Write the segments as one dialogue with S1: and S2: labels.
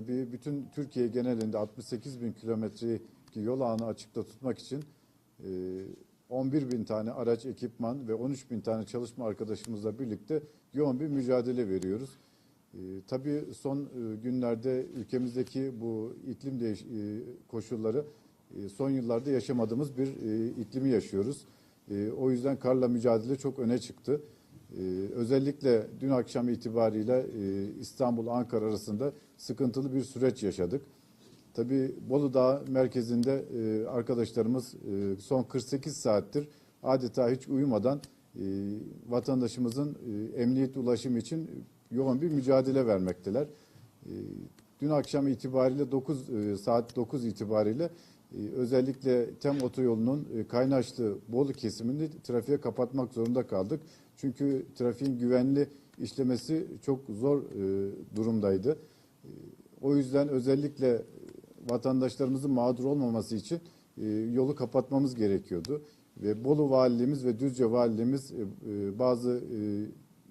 S1: Tabii bütün Türkiye genelinde 68 bin kilometreyi yol ağını açıkta tutmak için e, 11 bin tane araç, ekipman ve 13 bin tane çalışma arkadaşımızla birlikte yoğun bir mücadele veriyoruz. E, Tabii son e, günlerde ülkemizdeki bu iklim değiş e, koşulları e, son yıllarda yaşamadığımız bir e, iklimi yaşıyoruz. E, O yüzden karla mücadele çok öne çıktı. Ee, özellikle dün akşam itibariyle e, İstanbul-Ankara arasında sıkıntılı bir süreç yaşadık. Tabii Bolu Dağı merkezinde e, arkadaşlarımız e, son 48 saattir adeta hiç uyumadan vatandaşımızın emniyet ulaşımı için yoğun bir mücadele vermekteler. Dün akşam itibariyle 9 e, saat 9 itibariyle özellikle TEM otoyolunun Kaynaşlı Bolu kesimini trafiğe kapatmak zorunda kaldık. Çünkü trafiğin güvenli işlemesi çok zor e, durumdaydı. E, O yüzden özellikle vatandaşlarımızın mağdur olmaması için e, yolu kapatmamız gerekiyordu. Ve Bolu Valiliğimiz ve Düzce Valiliğimiz e, e, bazı e,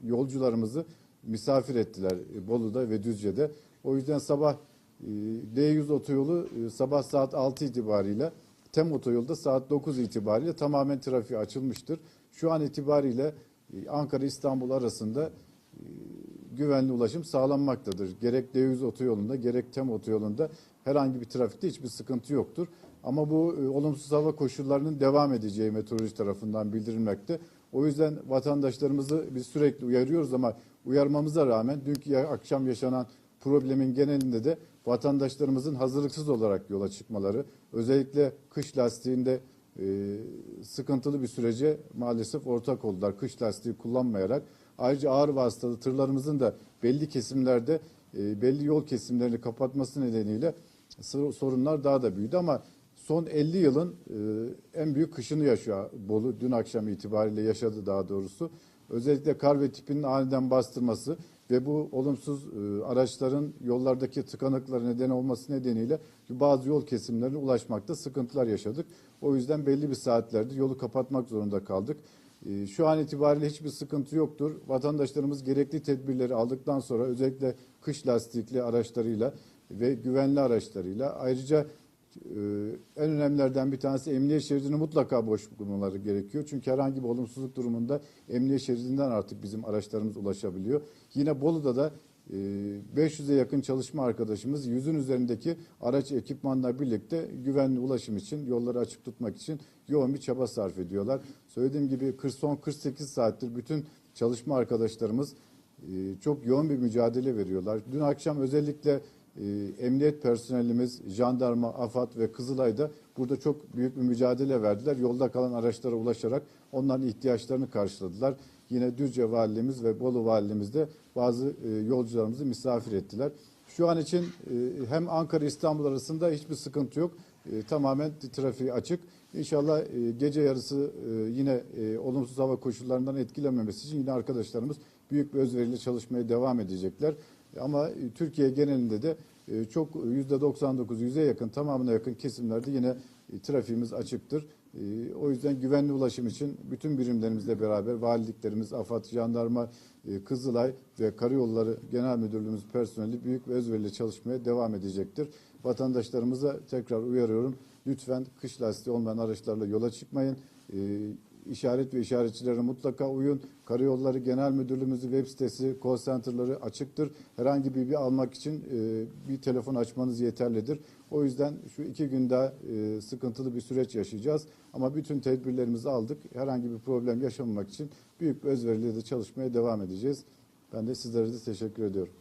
S1: yolcularımızı misafir ettiler e, Bolu'da ve Düzce'de. O yüzden sabah e, D100 otoyolu e, sabah saat 6 itibariyle TEM otoyolda saat 9 itibariyle tamamen trafiğe açılmıştır. Şu an itibariyle e, Ankara-İstanbul arasında e, güvenli ulaşım sağlanmaktadır. Gerek D100 otoyolunda gerek TEM otoyolunda herhangi bir trafikte hiçbir sıkıntı yoktur. Ama bu e, olumsuz hava koşullarının devam edeceği meteoroloji tarafından bildirilmekte. O yüzden vatandaşlarımızı biz sürekli uyarıyoruz ama uyarmamıza rağmen dünkü akşam yaşanan problemin genelinde de vatandaşlarımızın hazırlıksız olarak yola çıkmaları, özellikle kış lastiğinde sıkıntılı bir sürece maalesef ortak oldular. Kış lastiği kullanmayarak. Ayrıca ağır vasıtalı tırlarımızın da belli kesimlerde e, belli yol kesimlerini kapatması nedeniyle sor- sorunlar daha da büyüdü ama son 50 yılın e, en büyük kışını yaşıyor Bolu. Dün akşam itibariyle yaşadı daha doğrusu. Özellikle kar ve tipinin aniden bastırması ve bu olumsuz e, araçların yollardaki tıkanıklara neden olması nedeniyle bazı yol kesimlerine ulaşmakta sıkıntılar yaşadık. O yüzden belli bir saatlerde yolu kapatmak zorunda kaldık. E, Şu an itibariyle hiçbir sıkıntı yoktur. Vatandaşlarımız gerekli tedbirleri aldıktan sonra özellikle kış lastikli araçlarıyla ve güvenli araçlarıyla ayrıca en önemlilerden bir tanesi emniyet şeridini mutlaka boş bulmaları gerekiyor. Çünkü herhangi bir olumsuzluk durumunda emniyet şeridinden artık bizim araçlarımız ulaşabiliyor. Yine Bolu'da da e, 500'e yakın çalışma arkadaşımız yüzün üzerindeki araç ekipmanla birlikte güvenli ulaşım için yolları açık tutmak için yoğun bir çaba sarf ediyorlar. Söylediğim gibi 40 son 48 saattir bütün çalışma arkadaşlarımız e, çok yoğun bir mücadele veriyorlar. Dün akşam özellikle e, emniyet personelimiz, jandarma, AFAD ve Kızılay'da burada çok büyük bir mücadele verdiler. Yolda kalan araçlara ulaşarak onların ihtiyaçlarını karşıladılar. Yine Düzce Valiliğimiz ve Bolu Valiliğimiz de bazı e, yolcularımızı misafir ettiler. Şu an için e, hem Ankara-İstanbul arasında hiçbir sıkıntı yok. E, tamamen trafiği açık. İnşallah e, gece yarısı e, yine e, olumsuz hava koşullarından etkilenmemesi için yine arkadaşlarımız büyük bir özveriyle çalışmaya devam edecekler. Ama e, Türkiye genelinde de e, çok %99, yüze yakın tamamına yakın kesimlerde yine e, trafiğimiz açıktır. O yüzden güvenli ulaşım için bütün birimlerimizle beraber valiliklerimiz, AFAD, Jandarma, Kızılay ve Karayolları Genel Müdürlüğümüz personeli büyük ve özverili çalışmaya devam edecektir. Vatandaşlarımıza tekrar uyarıyorum. Lütfen kış lastiği olmayan araçlarla yola çıkmayın. İşaret ve işaretçilere mutlaka uyun. Karayolları Genel Müdürlüğümüzün web sitesi, call center'ları açıktır. Herhangi bir bilgi almak için e, bir telefon açmanız yeterlidir. O yüzden şu iki gün daha e, sıkıntılı bir süreç yaşayacağız. Ama bütün tedbirlerimizi aldık. Herhangi bir problem yaşamamak için büyük bir özveriyle de çalışmaya devam edeceğiz. Ben de sizlere de teşekkür ediyorum.